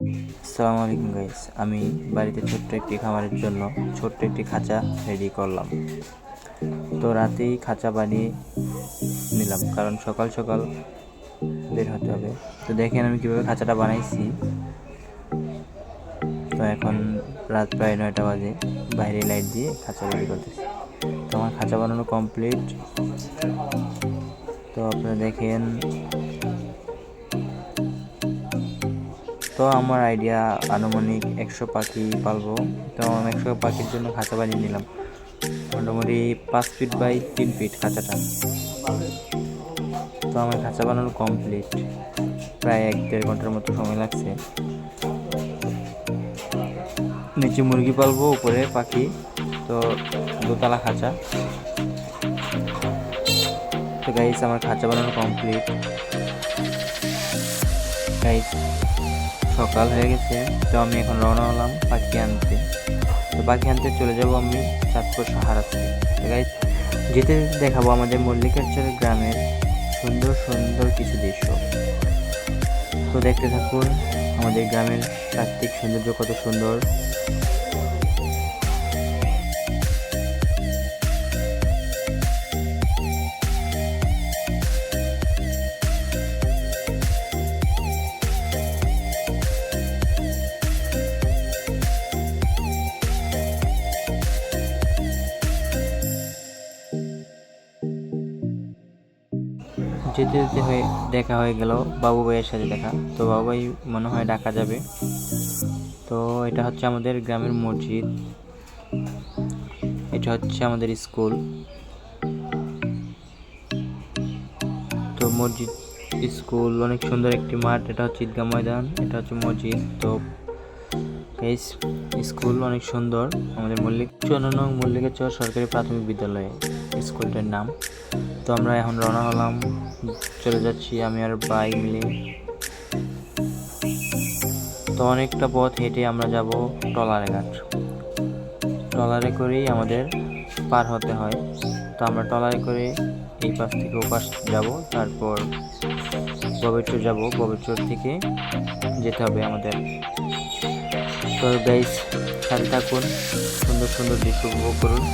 আসসালামু আলাইকুম গাইস আমি বাড়িতে ছোট্ট একটি খামারের জন্য ছোট্ট একটি খাঁচা রেডি করলাম। তো রাতেই খাঁচা বানিয়ে নিলাম, কারণ সকাল সকাল বের হতে হবে। তো দেখেন আমি কীভাবে খাঁচাটা বানাইছি। তো এখন রাত প্রায় নয়টা বাজে, বাইরে লাইট দিয়ে খাঁচা রেডি করতেছি। তো আমার খাঁচা বানানো কমপ্লিট তো আপনারা দেখেন তো আমার আইডিয়া আনুমানিক একশো পাখি পালবো। তো আমি একশো পাখির জন্য খাঁচা বানিয়ে নিলাম। মোটামুটি পাঁচ ফিট বাই তিন ফিট খাঁচাটা। তো আমার খাঁচা বানানো কমপ্লিট প্রায় এক দেড় ঘণ্টার মতো সময় লাগছে। নিচে মুরগি পালবো, উপরে পাখি। তো দোতলা খাঁচা। তো গাইস আমার খাঁচা বানানো কমপ্লিট গাইস সকাল হয়ে গেছে, তো আমি এখন রওনা হলাম পাখি আনতে তো পাখি আনতে চলে যাব আমি চাঁদপুর সাহারাতে তো গাইস যেতে দেখাবো আমাদের মল্লিকারচর গ্রামের সুন্দর সুন্দর কিছু দৃশ্য। তো দেখতে থাকুন, আমাদের গ্রামের প্রাকৃতিক সৌন্দর্য কত সুন্দর। যেতে যেতে হয়ে দেখা হয়ে গেল, বাবু ভাইয়ের সাথে দেখা। তো বাবু ভাই মনে হয় ডাকা যাবে। তো এটা হচ্ছে আমাদের গ্রামের মসজিদ। এটা হচ্ছে আমাদের স্কুল। তো মসজিদ, স্কুল অনেক সুন্দর একটি মাঠ। এটা হচ্ছে ঈদগাহ ময়দান। এটা হচ্ছে মসজিদ। তো এই স্কুল অনেক সুন্দর। আমাদের মল্লিক চুয়ান্ন মল্লিকেশ্বর সরকারি প্রাথমিক বিদ্যালয় স্কুলটার নাম। তো আমরা এখন রওনা হলাম। চলে যাচ্ছি আমি আর বাইক মিলে। তো অনেকটা পথ হেঁটে আমরা যাব টলারে ঘাট। টলারে করেই আমাদের পার হতে হয়। তো আমরা টলারে করে এই পাশ থেকে ও পাশ যাব। তারপর ববেচর যাব। ববেচর থেকে যেতে হবে আমাদের। তো গাইস খেয়াল থাকুন সুন্দর সুন্দর দৃশ্য উপভোগ করুন।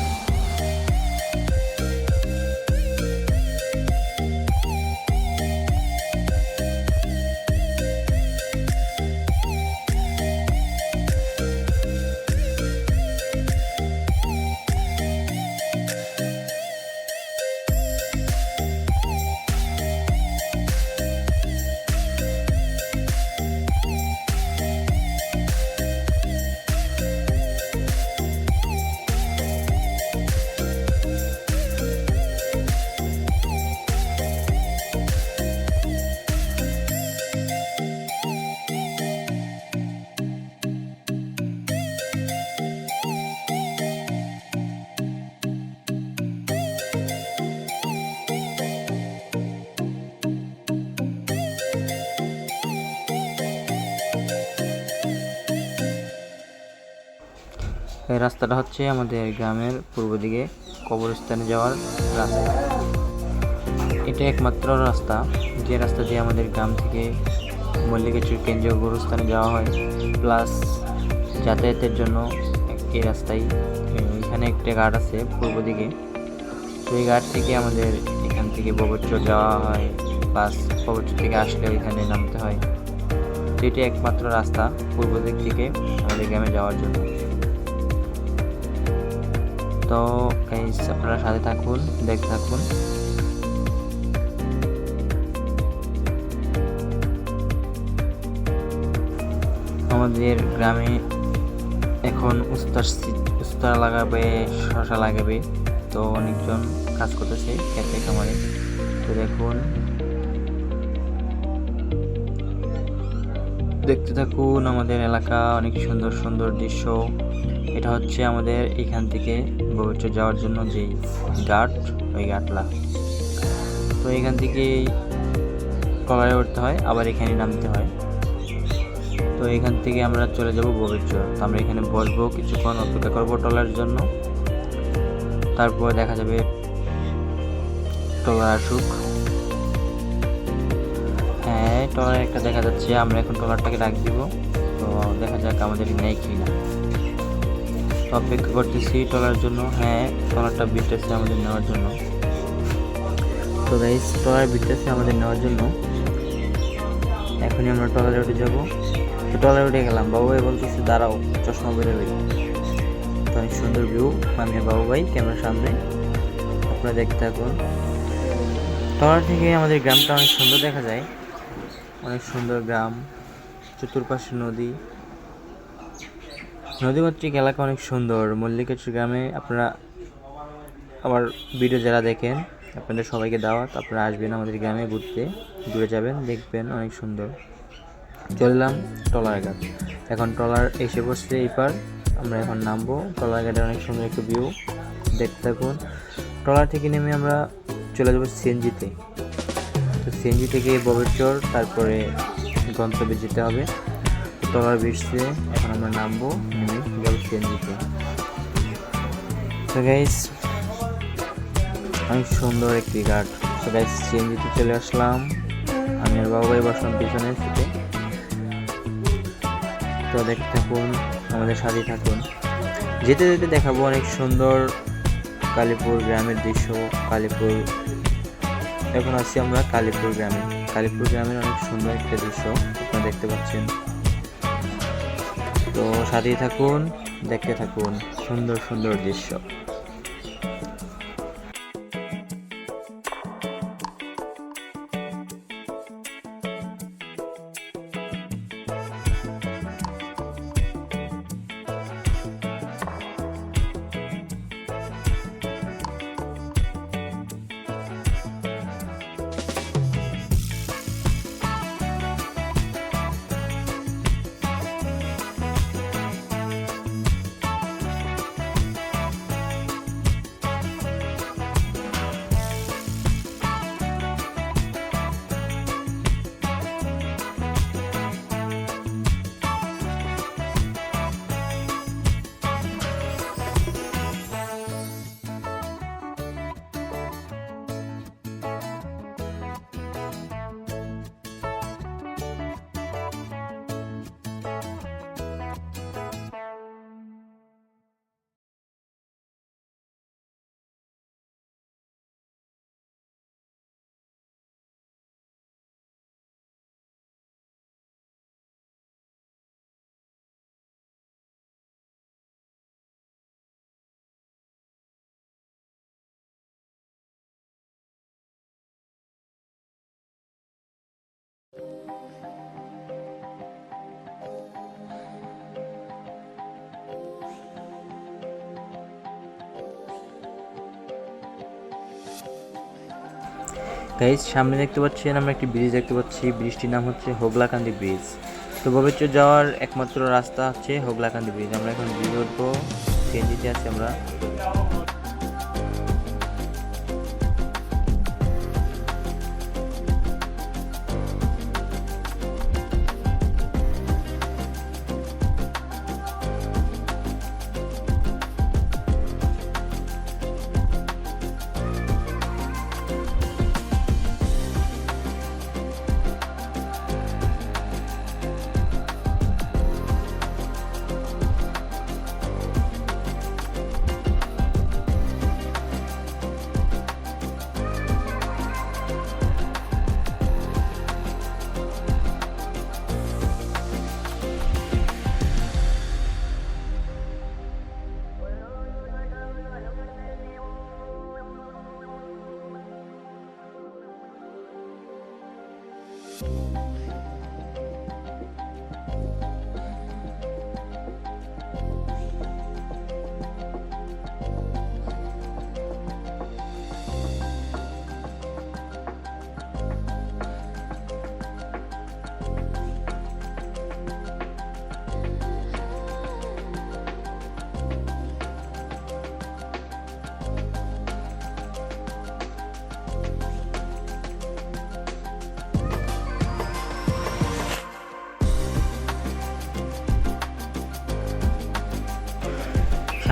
এই রাস্তাটা হচ্ছে আমাদের গ্রামের পূর্ব দিকে কবরস্থানে যাওয়ার রাস্তা। এটা একমাত্র রাস্তা। যে রাস্তা দিয়ে আমাদের গ্রাম থেকে মল্লিকেশ্বর কেন্দ্রীয় গোরস্থানে যাওয়া হয়। প্লাস যাতায়াতের জন্য এই রাস্তায়, এখানে একটা ঘাট আছে পূর্ব দিকে। তো এই ঘাট থেকে আমাদের এখান থেকে ববরচর যাওয়া হয়। প্লাস ববরচর থেকে আসলে এখানে নামতে হয়। এটি একমাত্র রাস্তা পূর্ব দিক থেকে আমাদের গ্রামে যাওয়ার জন্য। তো গাইস আপনারা সাথে থাকুন, দেখতে থাকুন। আমাদের গ্রামে এখন উস্তার উস্তা লাগাবে, শশা লাগাবে। তো অনেকজন কাজ করতেছে, খেতে খামারে তো দেখুন। দেখতে থাকুন, আমাদের এলাকা অনেক সুন্দর সুন্দর দৃশ্য। এটা হচ্ছে আমাদের এখান থেকে ববিচর যাওয়ার জন্য যেই ঘাট ওই ঘাটলা তো এখান থেকে কলারে উঠতে হয়, আবার এখানে নামতে হয়। তো এখান থেকে আমরা চলে যাব ববিচর তো আমরা এখানে বসবো কিছুক্ষণ, অপেক্ষা করব টলার জন্য। তারপর দেখা যাবে টলার আসুক। হ্যাঁ টলার একটা দেখা যাচ্ছে, আমরা এখন টলারটাকে ডাক দিব। তো দেখা যাক আমাদের নেয় কি না অপেক্ষা করতেছি টলার জন্য। হ্যাঁ টলারটা বিটতেছে আমাদের নেওয়ার জন্য। তো গাইস টলার বিটতেছে আমাদের নেওয়ার জন্য। এখনই আমরা টলারে উঠে যাব। তো টলারে উঠে গেলাম। বাবু ভাই বলতেছে, দাঁড়াও, চশমা বেরোবে তো অনেক সুন্দর ভিউ আমি বাবু ভাই ক্যামেরার সামনে। আপনারা দেখতে থাকুন। টলার থেকে আমাদের গ্রামটা অনেক সুন্দর দেখা যায়। অনেক সুন্দর গ্রাম চতুর্পাশে নদী। নদীমাতৃক এলাকা অনেক সুন্দর। মল্লিকেশ্বর গ্রামে আপনারা আমার ভিডিও যারা দেখেন, আপনাদের সবাইকে দাওয়াত, আপনারা আসবেন আমাদের গ্রামে ঘুরতে, ঘুরে যাবেন, দেখবেন অনেক সুন্দর। চললাম টলার ঘাট। এখন টলার এসে বসছে এই পার, আমরা এখন নামবো। টলার ঘাটে অনেক সুন্দর একটা ভিউ দেখতে থাকুন। টলার থেকে নেমে আমরা চলে যাব সিএনজিতে। তো সিএনজি থেকে ববেরচর তারপরে গন্তব্যে যেতে হবে। তো টলার বেসছে এখন আমরা নামবো, নেমে যাব সিএনজিতে তো গাইস অনেক সুন্দর একটি ঘাট। তো গাইস সিএনজিতে চলে আসলাম। আমি আর বাবা ভাই বসলাম পিছনে সিটে তো দেখতে থাকুন, আমাদের সাথে থাকুন। যেতে যেতে দেখাবো অনেক সুন্দর কালীপুর গ্রামের দৃশ্য, কালীপুর। এখন আছি আমরা কালীপুর গ্রামে। কালীপুর গ্রামের অনেক সুন্দর একটা দৃশ্য, আপনারা দেখতে পাচ্ছেন। তো সাথেই থাকুন দেখতে থাকুন সুন্দর সুন্দর দৃশ্য। গাইজ সামনে দেখতে পাচ্ছেন আমরা একটি ব্রিজ দেখতে পাচ্ছি। ব্রিজটির নাম হচ্ছে হোগলাকান্দি ব্রিজ তো ববেচর যাওয়ার একমাত্র রাস্তা হচ্ছে হোগলাকান্দি ব্রিজ আমরা এখন ব্রিজ উঠবো সিএনজিতে আছি আমরা।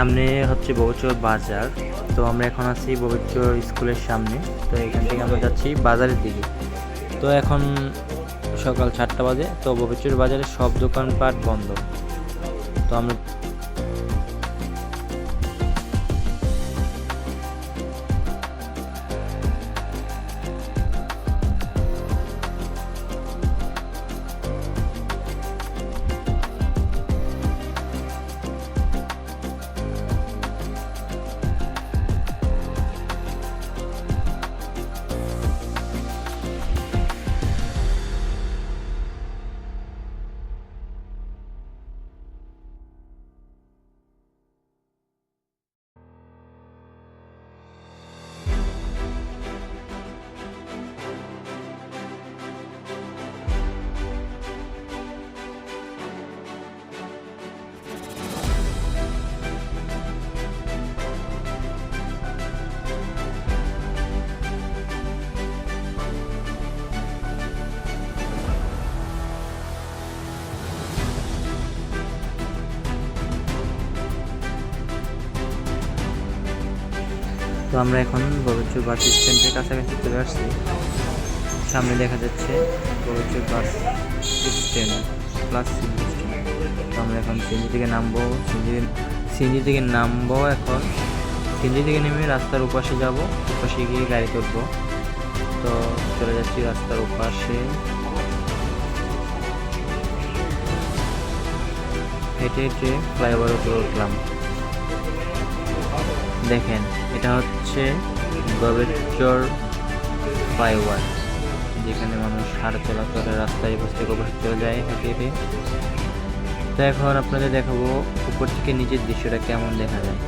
সামনে হচ্ছে ববচর বাজার। তো আমরা এখন আছি ববচর স্কুলের সামনে। তো এখান থেকে আমরা যাচ্ছি বাজারের দিকে। তো এখন সকাল সাতটা বাজে। তো ববচর বাজারে সব দোকানপাট বন্ধ। তো আমরা তো আমরা এখন বগরচুর বাস স্ট্যান্ডের কাছাকাছি চলে আসছি। সামনে দেখা যাচ্ছে বগরচুর bus stand plus CNG stand. তো আমরা এখন সিএনজি থেকে নামবো। সিএনজি সিএনজি থেকে নামবো এখন। সিএনজি থেকে নেমে রাস্তার উপাশে যাব। উপাশে গিয়ে গাড়ি তুলবো তো চলে যাচ্ছি রাস্তার উপাশে হেঁটে হেঁটে ফ্লাইওভার উপরে উঠলাম। দেখেন এটা হচ্ছে গবেচর ফ্লাইওভার যেখানে মানুষ হাড় চলাচলের রাস্তায় বসে থেকে বসে চলে যায়, হেঁটে হেঁটে। তো এখন আপনাদের দেখাবো উপর থেকে নিচের দৃশ্যটা কেমন দেখা যায়।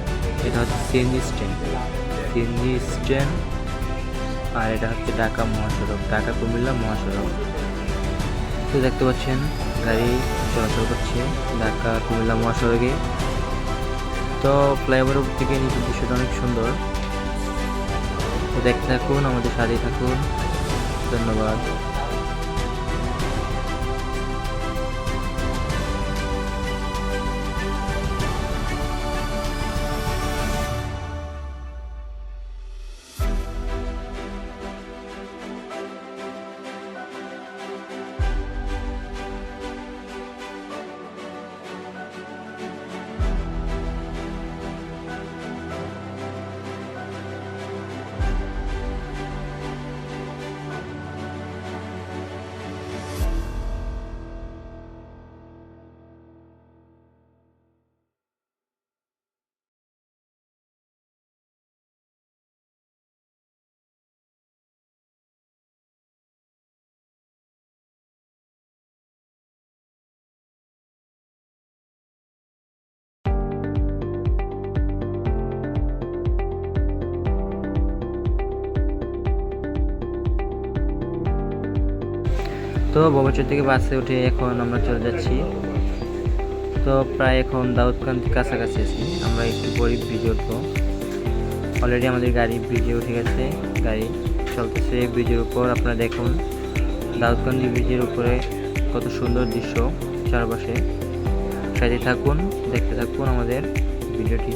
এটা হচ্ছে সিএনজি স্ট্যান্ড। সিএনজি স্ট্যান্ড, আর এটা হচ্ছে ঢাকা মহাসড়ক, ঢাকা কুমিল্লা মহাসড়ক। তো দেখতে পাচ্ছেন, গাড়ি চলাচল করছে ঢাকা কুমিল্লা মহাসড়কে। তো ফ্লাইওভার উপর থেকে নিচের দৃশ্যটা অনেক সুন্দর। দেখতে থাকুন আমাদের সাথে থাকুন। ধন্যবাদ। তো বগরচর থেকে বাসে উঠে এখন আমরা চলে যাচ্ছি। তো প্রায় এখন দাউদকান্দ কাছাকাছি আছি। আমরা একটু পরই ব্রিজে উঠবো। অলরেডি আমাদের গাড়ি ব্রিজে উঠে গেছে। গাড়ি চলতেছে ব্রিজের উপর। আপনারা দেখুন দাউদকান্দি ব্রিজের উপরে কত সুন্দর দৃশ্য চারপাশে। সাথে থাকুন, দেখতে থাকুন আমাদের ভিডিওটি।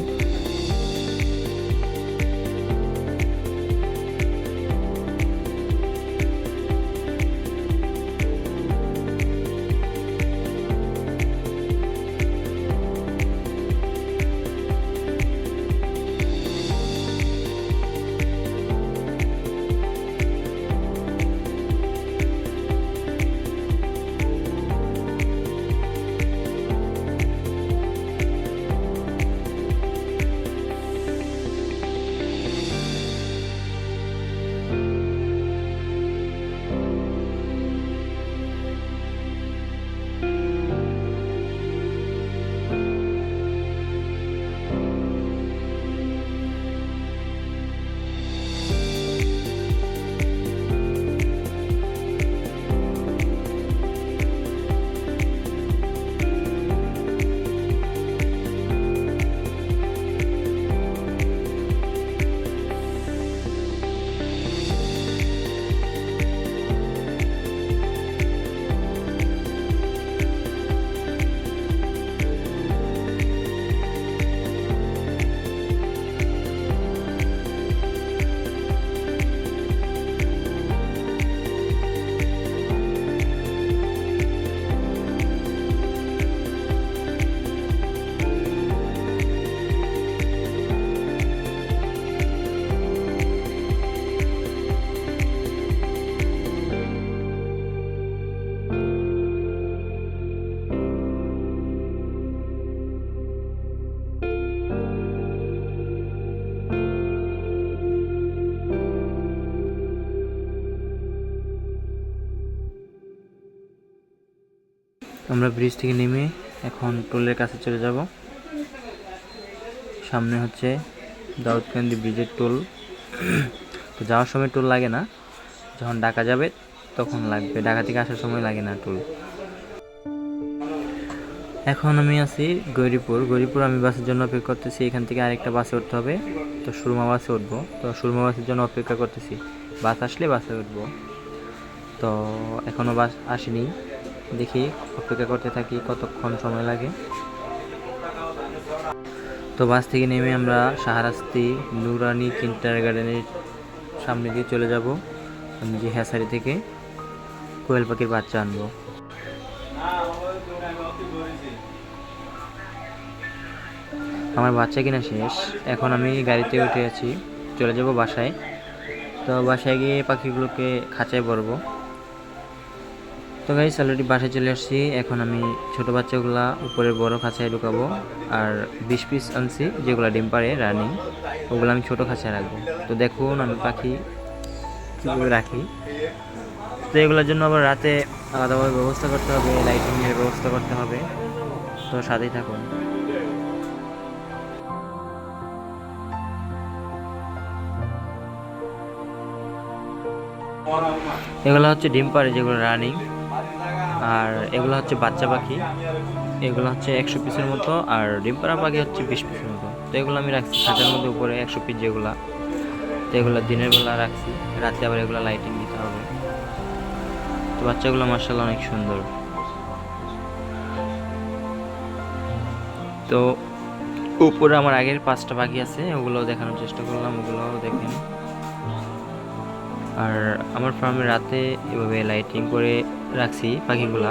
আমরা ব্রিজ থেকে নেমে এখন টোলের কাছে চলে যাব। সামনে হচ্ছে দাউদকান্দি ব্রিজের টোল তো যাওয়ার সময় টোল লাগে না। যখন ঢাকা যাবে, তখন লাগবে। ঢাকা থেকে আসার সময় লাগে না টোল এখন আমি আছি গৌরীপুর। গৌরীপুর আমি বাসের জন্য অপেক্ষা করতেছি। এখান থেকে আরেকটা বাসে উঠতে হবে। তো সুরমা বাসে উঠবো। তো সুরমা বাসের জন্য অপেক্ষা করতেছি। বাস আসলে বাসে উঠবো। তো এখনও বাস আসেনি। দেখি, অপেক্ষা করতে থাকি কতক্ষণ সময় লাগে। তো বাস থেকে নেমে আমরা সাহারাস্তি নুরানি কিন্টার গার্ডেনের সামনে দিয়ে চলে যাব। আমি যে হ্যাসারি থেকে কোয়েল পাখির বাচ্চা আনব। আমার বাচ্চা কিনা শেষ। এখন আমি গাড়িতে উঠে আছি। চলে যাব বাসায়। তো বাসায় গিয়ে পাখিগুলোকে খাঁচায় ভরবো। তো গাইস অলরেডি বাসায় চলে আসছি। এখন আমি ছোট বাচ্চাগুলা উপরে বড় খাঁচায় ঢুকাবো আর বিশ পিস আনছি, যেগুলো ডিম পারে রানিং ওগুলো আমি ছোট খাঁচায় রাখব। তো দেখুন আমি পাখি কীভাবে রাখি। তো এগুলোর জন্য আবার রাতে আলাদাভাবে ব্যবস্থা করতে হবে লাইটিংয়ের ব্যবস্থা করতে হবে। তো সাথেই থাকুন। এগুলো হচ্ছে ডিম পাড়ে, যেগুলো রানিং আর এগুলো হচ্ছে বাচ্চা পাখি। এগুলো হচ্ছে একশো পিসের মতো আর ডিম পাড়া পাখি হচ্ছে বিশ পিসের মতো। তো এগুলো আমি রাখছি খাঁচার মধ্যে উপরে একশো পিস যেগুলো। তো এগুলো দিনের বেলা রাখছি, রাতে আবার এগুলো লাইটিং দিতে হবে। তো বাচ্চাগুলো মার্শাল অনেক সুন্দর। তো উপরে আমার আগের পাঁচটা পাখি আছে ওগুলো দেখানোর চেষ্টা করলাম ওগুলো দেখেন। আর আমার ফার্মে রাতে এভাবে লাইটিং করে রাখছি পাখিগুলা।